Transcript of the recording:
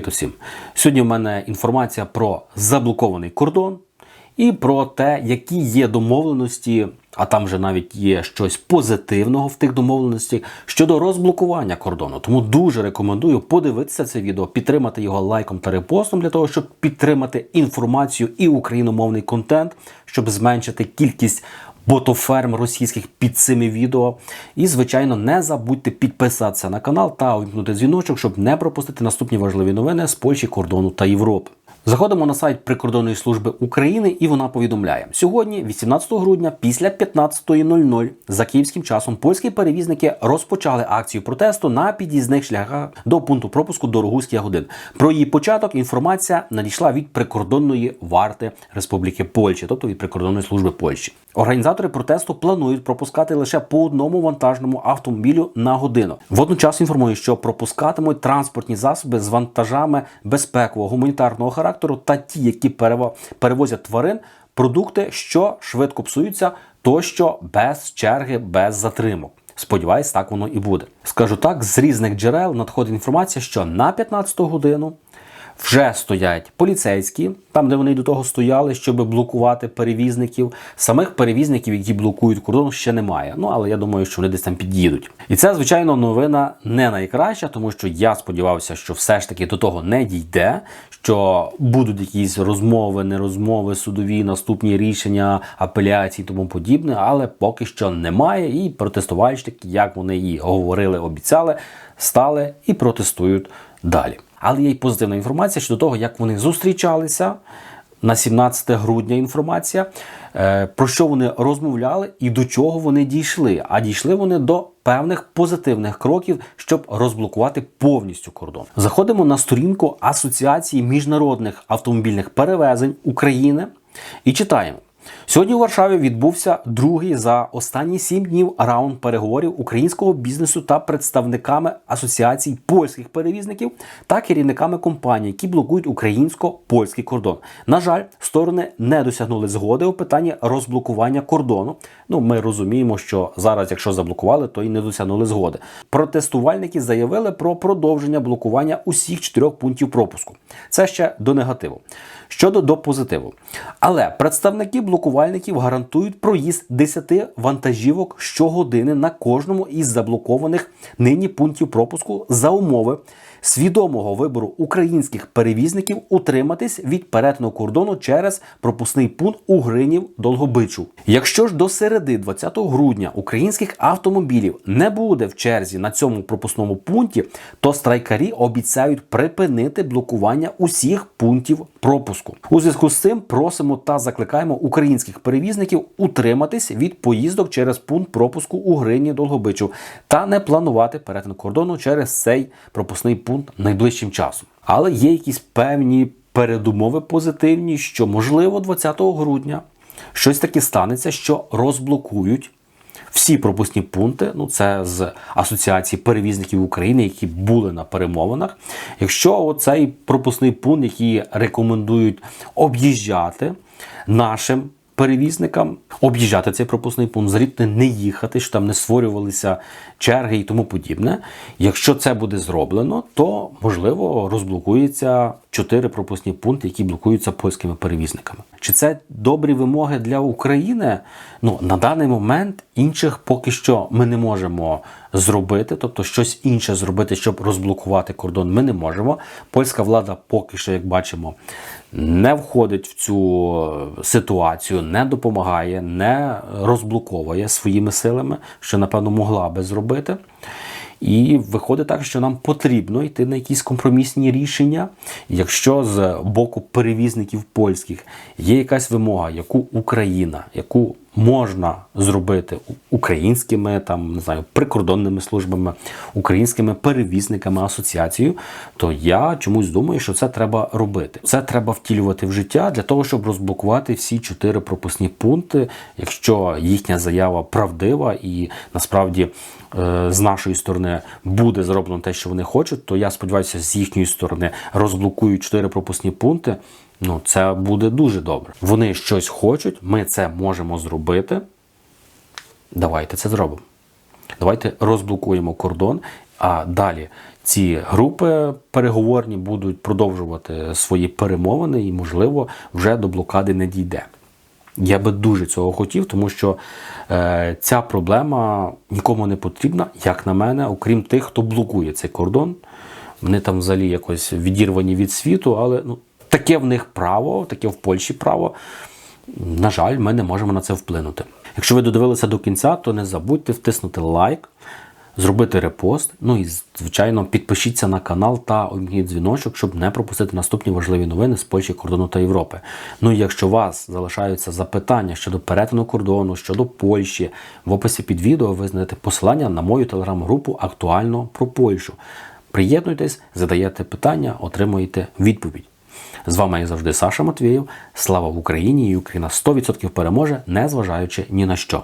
Привіт! Сьогодні в мене інформація про заблокований кордон і про те, які є домовленості, а там вже навіть є щось позитивного в тих домовленостях щодо розблокування кордону. Тому дуже рекомендую подивитися це відео, підтримати його лайком та репостом для того, щоб підтримати інформацію і україномовний контент, щоб зменшити кількість ботоферм російських під цими відео. І, звичайно, не забудьте підписатися на канал та увімкнути дзвіночок, щоб не пропустити наступні важливі новини з Польщі, кордону та Європи. Заходимо на сайт Прикордонної служби України, і вона повідомляє: сьогодні, 18 грудня, після 15.00 за київським часом, польські перевізники розпочали акцію протесту на під'їзних шляхах до пункту пропуску Дорогуський Ягодин. Про її початок інформація надійшла від прикордонної варти Республіки Польщі, тобто від прикордонної служби Польщі. Організатори протесту планують пропускати лише по одному вантажному автомобілю на годину. Водночас інформують, що пропускатимуть транспортні засоби з вантажами безпекового гуманітарного характеру та ті, які перево- перевозять тварин, продукти, що швидко псуються, тощо без черги, без затримок. Сподіваюсь, так воно і буде. Скажу так, з різних джерел надходить інформація, що на 15 годину вже стоять поліцейські, там де вони до того стояли, щоб блокувати перевізників. Самих перевізників, які блокують кордон, ще немає. Ну але я думаю, що вони десь там під'їдуть. І це, звичайно, новина не найкраща, тому що я сподівався, що все ж таки до того не дійде. Що будуть якісь розмови, не розмови, судові, наступні рішення, апеляції, тому подібне, але поки що немає. І протестувальники, як вони і говорили, обіцяли, стали і протестують далі. Але є й позитивна інформація щодо того, як вони зустрічалися на 17 грудня. Інформація е, про що вони розмовляли і до чого вони дійшли. А дійшли вони до певних позитивних кроків, щоб розблокувати повністю кордон. Заходимо на сторінку Асоціації міжнародних автомобільних перевезень України і читаємо. Сьогодні у Варшаві відбувся другий за останні сім днів раунд переговорів українського бізнесу та представниками асоціацій польських перевізників та керівниками компаній, які блокують українсько-польський кордон. На жаль, сторони не досягнули згоди у питанні розблокування кордону. Ну, ми розуміємо, що зараз, якщо заблокували, то і не досягнули згоди. Протестувальники заявили про продовження блокування усіх чотирьох пунктів пропуску. Це ще до негативу. Щодо до позитиву. Але представники блокувальників гарантують проїзд 10 вантажівок щогодини на кожному із заблокованих нині пунктів пропуску за умови свідомого вибору українських перевізників утриматись від перетину кордону через пропускний пункт у Гринів Долгобичу. Якщо ж до середи 20 грудня українських автомобілів не буде в черзі на цьому пропускному пункті, то страйкарі обіцяють припинити блокування усіх пунктів пропуску. У зв'язку з цим просимо та закликаємо українських перевізників утриматись від поїздок через пункт пропуску у Грині Долгобичу та не планувати перетин кордону через цей пропускний пункт найближчим часом. Але є якісь певні передумови позитивні, що можливо 20 грудня щось таке станеться, що розблокують всі пропускні пункти. Ну це з асоціації перевізників України, які були на перемовинах. Якщо оцей пропускний пункт, який рекомендують об'їжджати нашим. Перевізникам об'їжджати цей пропускний пункт, звідти не їхати, що там не створювалися черги і тому подібне. Якщо це буде зроблено, то можливо розблокується чотири пропускні пункти, які блокуються польськими перевізниками. Чи це добрі вимоги для України? Ну на даний момент інших поки що ми не можемо зробити, тобто щось інше зробити, щоб розблокувати кордон. Ми не можемо. Польська влада поки що, як бачимо, не входить в цю ситуацію, не допомагає, не розблоковує своїми силами, що напевно могла би зробити. І виходить так, що нам потрібно йти на якісь компромісні рішення. Якщо з боку перевізників польських є якась вимога, яку Україна, яку можна зробити українськими там не знаю прикордонними службами, українськими перевізниками асоціацією, то я чомусь думаю, що це треба робити. Це треба втілювати в життя для того, щоб розблокувати всі чотири пропускні пункти, якщо їхня заява правдива і насправді е, з нашої сторони буде зроблено те, що вони хочуть, то я сподіваюся, з їхньої сторони розблокують чотири пропускні пункти. Ну, це буде дуже добре. Вони щось хочуть, ми це можемо зробити. Давайте це зробимо. Давайте розблокуємо кордон. А далі ці групи переговорні будуть продовжувати свої перемовини, і, можливо, вже до блокади не дійде. Я би дуже цього хотів, тому що е, ця проблема нікому не потрібна, як на мене, окрім тих, хто блокує цей кордон. Вони там взагалі якось відірвані від світу, але ну, таке в них право, таке в Польщі право. На жаль, ми не можемо на це вплинути. Якщо ви додивилися до кінця, то не забудьте втиснути лайк, зробити репост. Ну і, звичайно, підпишіться на канал та увімкніть дзвіночок, щоб не пропустити наступні важливі новини з Польщі, кордону та Європи. Ну і якщо у вас залишаються запитання щодо перетину кордону, щодо Польщі, в описі під відео ви знайдете посилання на мою телеграм-групу Актуально про Польщу. Приєднуйтесь, задаєте питання, отримуєте відповідь. З вами, як завжди, Саша Матвієв. Слава Україні і Україна 100% переможе, незважаючи ні на що.